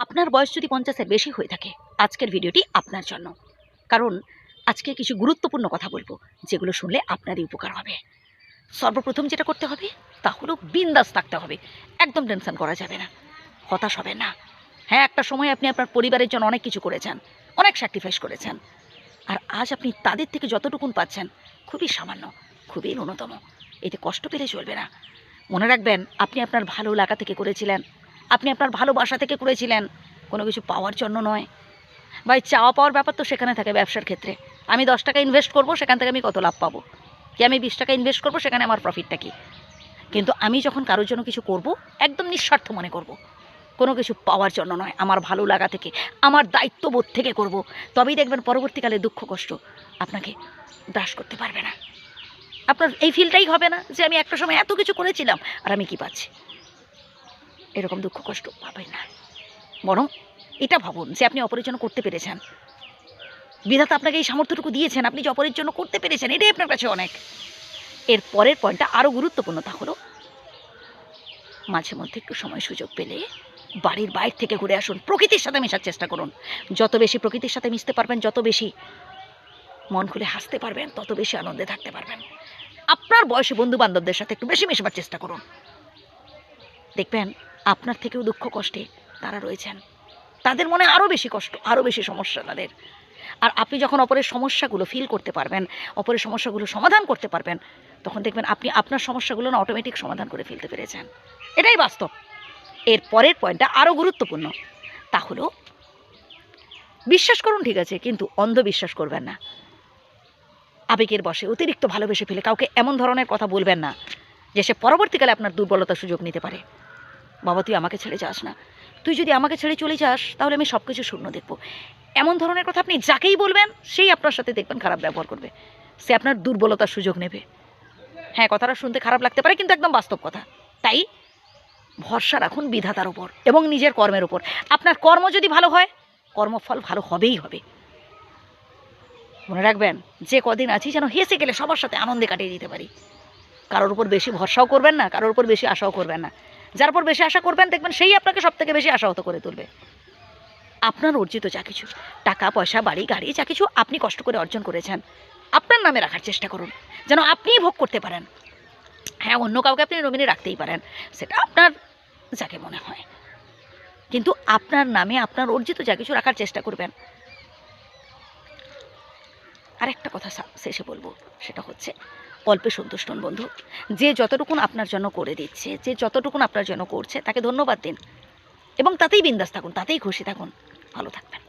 আপনার বয়স যদি পঞ্চাশের বেশি হয়ে থাকে, আজকের ভিডিওটি আপনার জন্য। কারণ আজকে কিছু গুরুত্বপূর্ণ কথা বলব, যেগুলো শুনলে আপনারই উপকার হবে। সর্বপ্রথম যেটা করতে হবে, তা হলো বিন্দাস থাকতে হবে। একদম টেনশন করা যাবে না। হতাশ হবে না। হ্যাঁ একটা সময় আপনি আপনার পরিবারের জন্য অনেক কিছু করেছেন, অনেক স্যাক্রিফাইস করেছেন। আর আজ আপনি তাদের থেকে যতটুকুন পাচ্ছেন, খুবই সামান্য, খুবই ন্যূনতম। এতে কষ্ট পেলে চলবে না। মনে রাখবেন, আপনি আপনার ভালো লাগা থেকে করেছিলেন আপনি আপনার ভালোবাসা থেকে করেছিলেন কোনো কিছু পাওয়ার জন্য নয়। ভাই, চাওয়া পাওয়ার ব্যাপার তো সেখানে থাকে ব্যবসার ক্ষেত্রে। আমি দশ টাকা ইনভেস্ট করব, সেখান থেকে আমি কত লাভ পাবো? কি আমি বিশ টাকা ইনভেস্ট করব, সেখানে আমার প্রফিটটা কী? কিন্তু আমি যখন কারোর জন্য কিছু করব, একদম নিঃস্বার্থ মনে করব। কোনো কিছু পাওয়ার জন্য নয়, আমার ভালো লাগা থেকে, আমার দায়িত্ববোধ থেকে করব। তবেই দেখবেন পরবর্তীকালে দুঃখ, কষ্ট আপনাকে গ্রাস করতে পারবে না। আপনার এই ফিলটাই হবে না যে আমি একটা সময় এত কিছু করেছিলাম, আর আমি কি পাচ্ছি? এরকম দুঃখ, কষ্ট পাবেন না। বরং এটা ভাবুন যে আপনি অপরের জন্য করতে পেরেছেন। বিধাতা আপনাকে এই সামর্থ্যটুকু দিয়েছেন, আপনি যে অপরের জন্য করতে পেরেছেন, এটাই আপনার কাছে অনেক। এর পরের পয়েন্টটা আরও গুরুত্বপূর্ণ তা হলো, মাঝে মধ্যে একটু সময় সুযোগ পেলে বাড়ির বাইরে থেকে ঘুরে আসুন, প্রকৃতির সাথে মেশার চেষ্টা করুন। যত বেশি প্রকৃতির সাথে মিশতে পারবেন, যত বেশি মন খুলে হাসতে পারবেন, তত বেশি আনন্দে থাকতে পারবেন। আপনার বয়সী বন্ধু বান্ধবদের সাথে একটু বেশি মেশবার চেষ্টা করুন। দেখবেন আপনার থেকেও দুঃখ কষ্টে তারা রয়েছেন। তাদের মনে আরও বেশি কষ্ট আরও বেশি সমস্যা তাদের। আর আপনি যখন অপরের সমস্যাগুলো ফিল করতে পারবেন, অপরের সমস্যাগুলো সমাধান করতে পারবেন, তখন দেখবেন আপনি আপনার সমস্যাগুলো না অটোমেটিক সমাধান করে ফেলতে পেরেছেন। এটাই বাস্তব। এর পরের পয়েন্টটা আরও গুরুত্বপূর্ণ। তা হলো, বিশ্বাস করুন ঠিক আছে, কিন্তু অন্ধবিশ্বাস করবেন না। আবেগের বসে অতিরিক্ত ভালোবেসে ফেলে কাউকে এমন ধরনের কথা বলবেন না যে সে পরবর্তীকালে আপনার দুর্বলতার সুযোগ নিতে পারে। বাবা, তুই আমাকে ছেড়ে যাস না। তুই যদি আমাকে ছেড়ে চলে যাস, তাহলে আমি সব কিছু শূন্য দেখব। এমন ধরনের কথা আপনি যাকেই বলবেন, সেই আপনার সাথে দেখবেন খারাপ ব্যবহার করবে। সে আপনার দুর্বলতার সুযোগ নেবে। হ্যাঁ কথাটা শুনতে খারাপ লাগতে পারে, কিন্তু একদম বাস্তব কথা। তাই ভরসা রাখুন বিধাতার ওপর এবং নিজের কর্মের উপর। আপনার কর্ম যদি ভালো হয়, কর্মফল ভালো হবেই হবে। মনে রাখবেন, যে কদিন আছি যেন হেসে গেলে সবার সাথে আনন্দে কাটিয়ে দিতে পারি। কারোর উপর বেশি ভরসাও করবেন না, কারোর উপর বেশি আশাও করবেন না। যার উপর বেশি আশা করবেন, দেখবেন সেই আপনাকে সব থেকে বেশি আশাহত করে তুলবে। আপনার অর্জিত যা কিছু, টাকা, পয়সা, বাড়ি, গাড়ি, যা কিছু আপনি কষ্ট করে অর্জন করেছেন, আপনার নামে রাখার চেষ্টা করুন, যেন আপনিই ভোগ করতে পারেন। হ্যাঁ অন্য কাউকে আপনি নমিনি রাখতেই পারেন, সেটা আপনার যাকে মনে হয়। কিন্তু আপনার নামে আপনার অর্জিত যা কিছু রাখার চেষ্টা করবেন। আরেকটা কথা শেষে বলব, সেটা হচ্ছে অল্পে সন্তুষ্ট বন্ধু। যে যতটুকুন আপনার জন্য করে দিচ্ছে, যে যতটুকুন আপনার জন্য করছে, তাকে ধন্যবাদ দিন। এবং তাতেই বিন্দাস থাকুন, তাতেই খুশি থাকুন। ভালো থাকুন